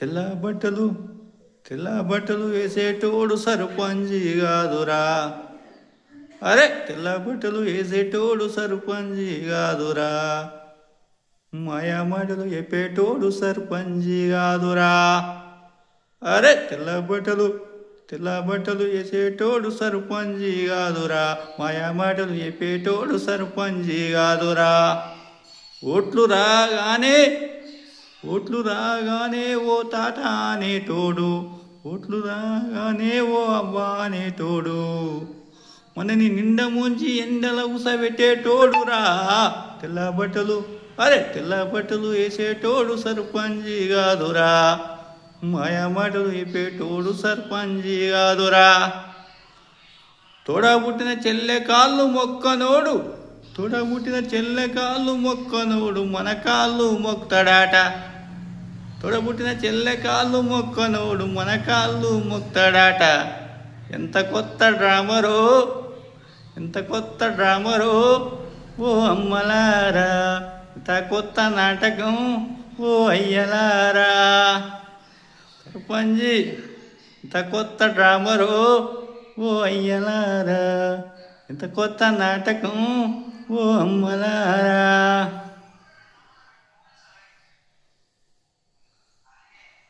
తెల్ల బట్టలు తెల్ల బట్టలు వేసేటోడు సర్పంచి కాదురా. అరే తెల్ల బట్టలు వేసేటోడు సర్పంచి కాదురా. మాయామాటలు మాటలు చెప్పేటోడు సర్పంచి కాదురా. అరే తెల్ల బట్టలు తెల్ల బట్టలు వేసేటోడు సర్పంచి కాదురా. మాయా మాటలు చెప్పేటోడు సర్పంచి కాదురా. ఓట్లు రాగానే ఓట్లు రాగానే ఓ తాత అనేటోడు. ఓట్లు రాగానే ఓ అవ్వా అనే తోడు మనని నిండ ముంచి ఎండల ఉసబెట్టేటోడురా తెల్ల బట్టలు అరే తెల్ల బట్టలు వేసేటోడు సర్పంచి కాదురా. మాయా మాటలు తోడు సర్పంచి కాదురా. తోడబుట్టిన చెల్లె కాళ్ళు మొక్కనోడు. తోడబుట్టిన చెల్లె కాళ్ళు మొక్కనోడు మన కాళ్ళు మొక్తడాట తోడ పుట్టిన చెల్లె కాళ్ళు మొక్కనోడు మన కాళ్ళు మొక్తాడాట ఎంత కొత్త డ్రామరో ఎంత కొత్త డ్రామరో ఓ అమ్మలారా ఇంత కొత్త నాటకం ఓ అయ్యలారా. సర్పంచి ఇంత కొత్త డ్రామరో ఓ అయ్యలారా ఇంత కొత్త నాటకం ఓ అమ్మలారా.